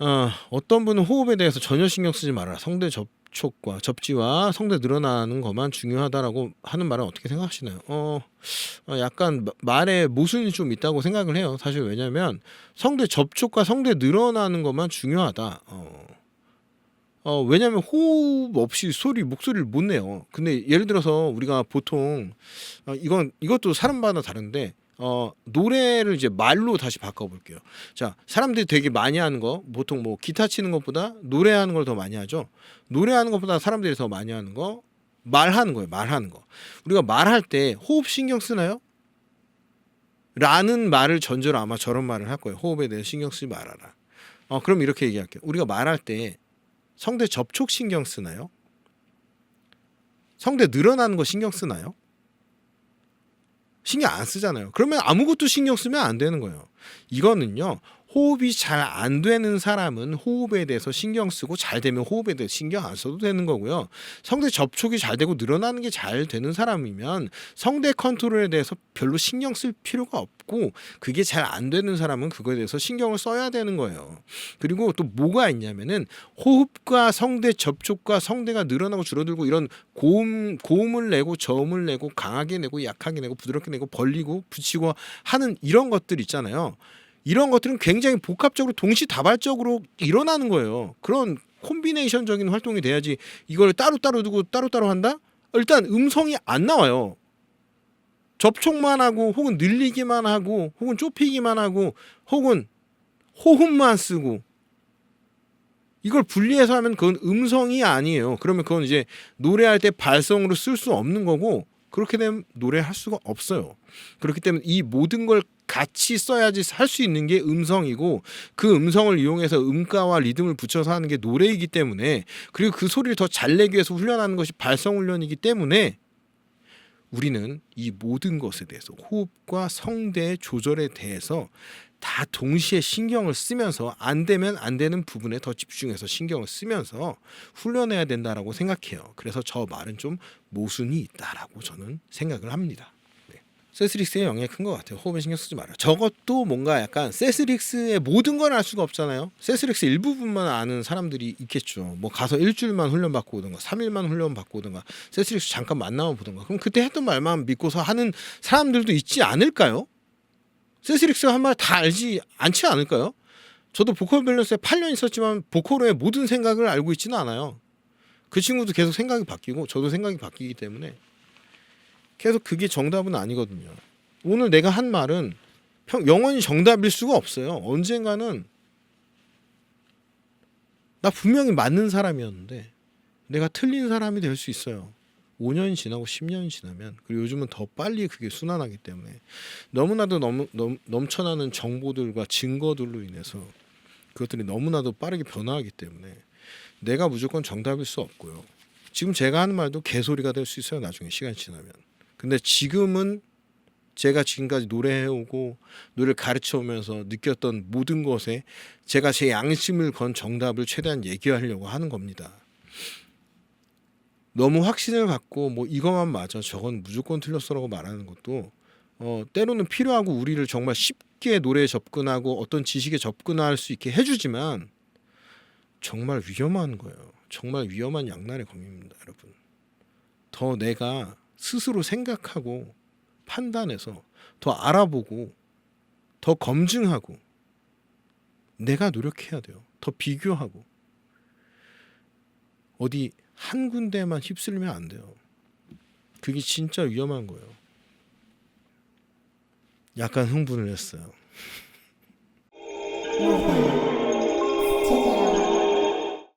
어, 어떤 분은 호흡에 대해서 전혀 신경 쓰지 말아라. 성대 접촉과 접지와 성대 늘어나는 것만 중요하다라고 하는 말은 어떻게 생각하시나요? 어, 어, 약간 마- 말에 모순이 좀 있다고 생각을 해요. 사실 왜냐하면 성대 접촉과 성대 늘어나는 것만 중요하다. 어, 어, 왜냐하면 호흡 없이 소리 목소리를 못 내요. 근데 예를 들어서 우리가 보통 어, 이건 이것도 사람마다 다른데 어, 노래를 이제 말로 다시 바꿔볼게요. 자, 사람들이 되게 많이 하는 거, 보통 뭐 기타 치는 것보다 노래하는 걸 더 많이 하죠. 노래하는 것보다 사람들이 더 많이 하는 거, 말하는 거예요. 말하는 거. 우리가 말할 때 호흡 신경 쓰나요? 라는 말을 전제로 아마 저런 말을 할 거예요. 호흡에 대해 신경 쓰지 말아라. 어, 그럼 이렇게 얘기할게요. 우리가 말할 때 성대 접촉 신경 쓰나요? 성대 늘어나는 거 신경 쓰나요? 신경 안 쓰잖아요. 그러면 아무것도 신경 쓰면 안 되는 거예요. 이거는요. 호흡이 잘 안 되는 사람은 호흡에 대해서 신경 쓰고 잘 되면 호흡에 대해서 신경 안 써도 되는 거고요. 성대 접촉이 잘 되고 늘어나는 게 잘 되는 사람이면 성대 컨트롤에 대해서 별로 신경 쓸 필요가 없고 그게 잘 안 되는 사람은 그거에 대해서 신경을 써야 되는 거예요. 그리고 또 뭐가 있냐면은 호흡과 성대 접촉과 성대가 늘어나고 줄어들고 이런 고음 고음을 내고 저음을 내고 강하게 내고 약하게 내고 부드럽게 내고 벌리고 붙이고 하는 이런 것들 있잖아요. 이런 것들은 굉장히 복합적으로 동시다발적으로 일어나는 거예요. 그런 콤비네이션적인 활동이 돼야지 이걸 따로따로 두고 따로따로 한다? 일단 음성이 안 나와요. 접촉만 하고 혹은 늘리기만 하고 혹은 좁히기만 하고 혹은 호흡만 쓰고 이걸 분리해서 하면 그건 음성이 아니에요. 그러면 그건 이제 노래할 때 발성으로 쓸 수 없는 거고 그렇게 되면 노래 할 수가 없어요. 그렇기 때문에 이 모든 걸 같이 써야지 할 수 있는 게 음성이고 그 음성을 이용해서 음가와 리듬을 붙여서 하는 게 노래이기 때문에 그리고 그 소리를 더 잘 내기 위해서 훈련하는 것이 발성 훈련이기 때문에 우리는 이 모든 것에 대해서 호흡과 성대의 조절에 대해서 다 동시에 신경을 쓰면서 안 되면 안 되는 부분에 더 집중해서 신경을 쓰면서 훈련해야 된다라고 생각해요. 그래서 저 말은 좀 모순이 있다라고 저는 생각을 합니다. 네. 세스릭스의 영향이 큰 것 같아요. 호흡에 신경 쓰지 마라. 저것도 뭔가 약간 세스릭스의 모든 걸 알 수가 없잖아요. 세스릭스 일부분만 아는 사람들이 있겠죠. 뭐 가서 일주일만 훈련 받고 오든가, 3일만 훈련 받고 오든가, 세스릭스 잠깐 만나면 보든가. 그럼 그때 했던 말만 믿고서 하는 사람들도 있지 않을까요? 세스릭스가 한말 다 알지 않지 않을까요? 저도 보컬 밸런스에 8년 있었지만 보컬의 모든 생각을 알고 있지는 않아요. 그 친구도 계속 생각이 바뀌고 저도 생각이 바뀌기 때문에 계속 그게 정답은 아니거든요. 오늘 내가 한 말은 평- 영원히 정답일 수가 없어요. 언젠가는 나 분명히 맞는 사람이었는데 내가 틀린 사람이 될 수 있어요. 5년이 지나고 10년이 지나면 그리고 요즘은 더 빨리 그게 순환하기 때문에 너무나도 너무 넘, 넘쳐나는 정보들과 증거들로 인해서 그것들이 너무나도 빠르게 변화하기 때문에 내가 무조건 정답일 수 없고요. 지금 제가 하는 말도 개소리가 될 수 있어요. 나중에 시간이 지나면. 근데 지금은 제가 지금까지 노래해오고 노래를 가르쳐오면서 느꼈던 모든 것에 제가 제 양심을 건 정답을 최대한 얘기하려고 하는 겁니다. 너무 확신을 갖고 뭐 이것만 맞아 저건 무조건 틀렸어라고 말하는 것도 어, 때로는 필요하고 우리를 정말 쉽게 노래에 접근하고 어떤 지식에 접근할 수 있게 해주지만 정말 위험한 거예요. 정말 위험한 양날의 검입니다, 여러분. 더 내가 스스로 생각하고 판단해서 더 알아보고 더 검증하고 내가 노력해야 돼요. 더 비교하고 어디 한 군데만 휩쓸리면 안 돼요. 그게 진짜 위험한 거예요. 약간 흥분을 했어요. 어.